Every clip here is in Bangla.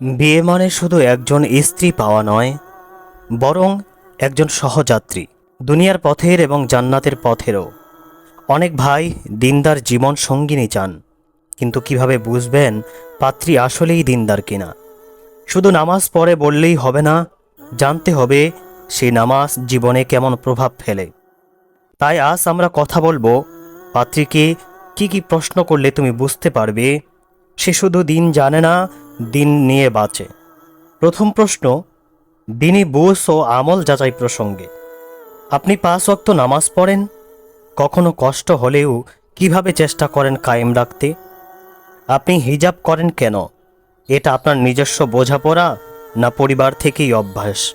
বিয়ে মানে শুধু একজন স্ত্রী পাওয়া নয়, বরং একজন সহযাত্রী, দুনিয়ার পথের এবং জান্নাতের পথেরও। অনেক ভাই দিনদার জীবন সঙ্গিনী চান, কিন্তু কীভাবে বুঝবেন পাত্রী আসলেই দিনদার কিনা? শুধু নামাজ পড়ে বললেই হবে না, জানতে হবে সেই নামাজ জীবনে কেমন প্রভাব ফেলে। তাই আজ আমরা কথা বলব, পাত্রীকে কি কি প্রশ্ন করলে তুমি বুঝতে পারবে? সে শুধু দিন জানে না দিন নিয়ে বাঁচে। প্রথম প্রশ্ন দিনই বুস ও আমল যাচাই প্রসঙ্গে। আপনি পাঁচ ওয়াক্ত নামাজ পড়েন, কখনো কষ্ট হলেও কীভাবে চেষ্টা করেন কায়েম রাখতে? আপনি হিজাব করেন কেন? এটা আপনার নিজস্ব বোঝাপড়া না পরিবার থেকেই অভ্যাস?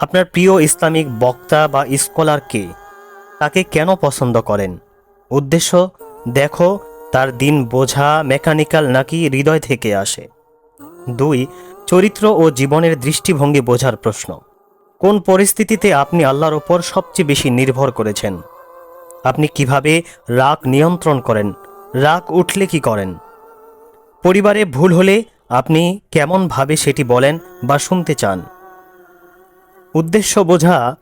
আপনার প্রিয় ইসলামিক বক্তা বা স্কলার কে? তাকে কেন পছন্দ করেন? উদ্দেশ্য, দেখো তার দিন বোঝা মেকানিক্যাল নাকি হৃদয় থেকে আসে। দুই, চরিত্র ও জীবনের দৃষ্টিভঙ্গি বোঝার প্রশ্ন। কোন পরিস্থিতিতে আপনি আল্লাহর ওপর সবচেয়ে বেশি নির্ভর করেছেন? আপনি কীভাবে রাগ নিয়ন্ত্রণ করেন? রাগ উঠলে কি করেন? পরিবারে ভুল হলে আপনি কেমনভাবে সেটি বলেন বা শুনতে চান? উদ্দেশ্য বোঝা,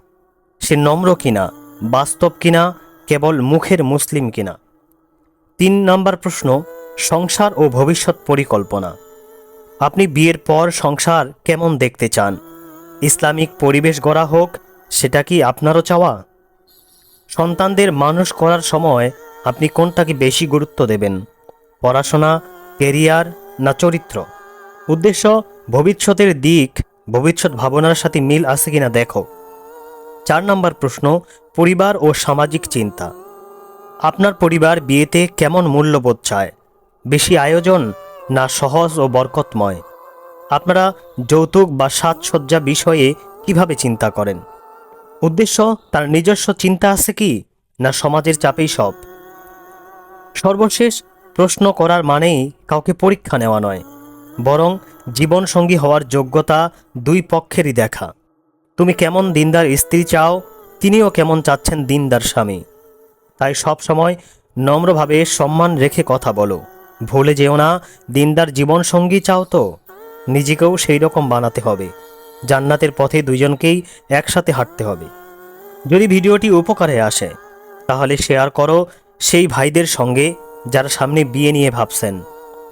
সে নম্র কিনা, বাস্তব কিনা, কেবল মুখের মুসলিম কিনা? তিন নম্বর প্রশ্ন, সংসার ও ভবিষ্যৎ পরিকল্পনা। আপনি বিয়ের পর সংসার কেমন দেখতে চান? ইসলামিক পরিবেশ গড়া হোক, সেটা কি আপনারও চাওয়া? সন্তানদের মানুষ করার সময় আপনি কোনটাকে বেশি গুরুত্ব দেবেন? পড়াশোনা, কেরিয়ার না চরিত্র? উদ্দেশ্য, ভবিষ্যতের দিক, ভবিষ্যৎ ভাবনার সাথে মিল আছে কিনা দেখো। চার নম্বর প্রশ্ন, পরিবার ও সামাজিক চিন্তা। আপনার পরিবার বিয়েতে কেমন মূল্যবোধ চায়? বেশি আয়োজন না সহজ ও বরকতময়? আপনারা যৌতুক বা সাজসজ্জা বিষয়ে কীভাবে চিন্তা করেন? উদ্দেশ্য, তার নিজস্ব চিন্তা আছে কি? না সমাজের চাপেই সব? সর্বশেষ প্রশ্ন করার মানেই কাউকে পরীক্ষা নেওয়া নয়, বরং জীবনসঙ্গী হওয়ার যোগ্যতা দুই পক্ষেরই দেখা। তুমি কেমন দিনদার স্ত্রী চাও, তিনিও কেমন চাচ্ছেন দিনদার স্বামী। তাই সব সময় নম্রভাবে সম্মান রেখে কথা বলো। ভুলে যেও না, দিনদার জীবনসঙ্গী চাও তো। নিজেকেও সেই রকম বানাতে হবে। জান্নাতের পথে দুজনকেই একসাথে হাঁটতে হবে। যদি ভিডিওটি উপকারে আসে, তাহলে শেয়ার করো সেই ভাইদের সঙ্গে যারা সামনে বিয়ে নিয়ে ভাবছেন।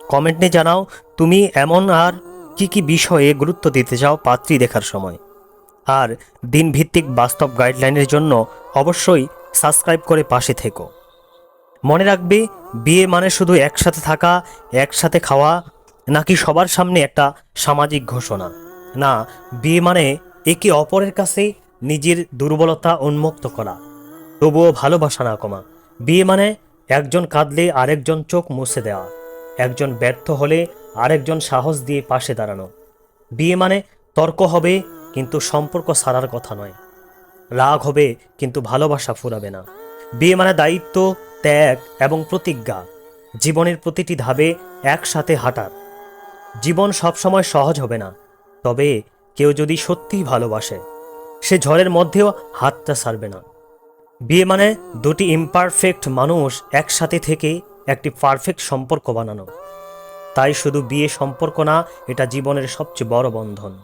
কমেন্টে জানাও, তুমি এমন আর কি কি বিষয়ে গুরুত্ব দিতে চাও পাত্রী দেখার সময়। আর দিনভিত্তিক বাস্তব গাইডলাইনের জন্য অবশ্যই সাবস্ক্রাইব করে পাশে থেকো। মনে রাখবে, বিয়ে মানে শুধু একসাথে থাকা, একসাথে খাওয়া, নাকি সবার সামনে একটা সামাজিক ঘোষণা? না, বিয়ে মানে একে অপরের কাছে নিজের দুর্বলতা উন্মুক্ত করা। তবুও ভালোবাসা না কমা। বিয়ে মানে একজন কাঁদলে আরেকজন চোখ মুছে দেওয়া। একজন ব্যর্থ হলে আরেকজন সাহস দিয়ে পাশে দাঁড়ানো। বিয়ে মানে তর্ক হবে, কিন্তু সম্পর্ক সারার কথা নয়। রাগ হবে, কিন্তু ভালোবাসা ফুরাবে না। বিয়ে মানে দায়িত্ব, ত্যাগ এবং প্রতিজ্ঞা জীবনের প্রতিটি ধাপে একসাথে হাঁটার। জীবন সবসময় সহজ হবে না, তবে কেউ যদি সত্যিই ভালোবাসে, সে ঝড়ের মধ্যেও হাতটা ছাড়বে না। বিয়ে মানে দুটি ইমপারফেক্ট মানুষ একসাথে থেকে একটি পারফেক্ট সম্পর্ক বানানো। তাই শুধু বিয়ে সম্পর্ক না, এটা জীবনের সবচেয়ে বড় বন্ধন।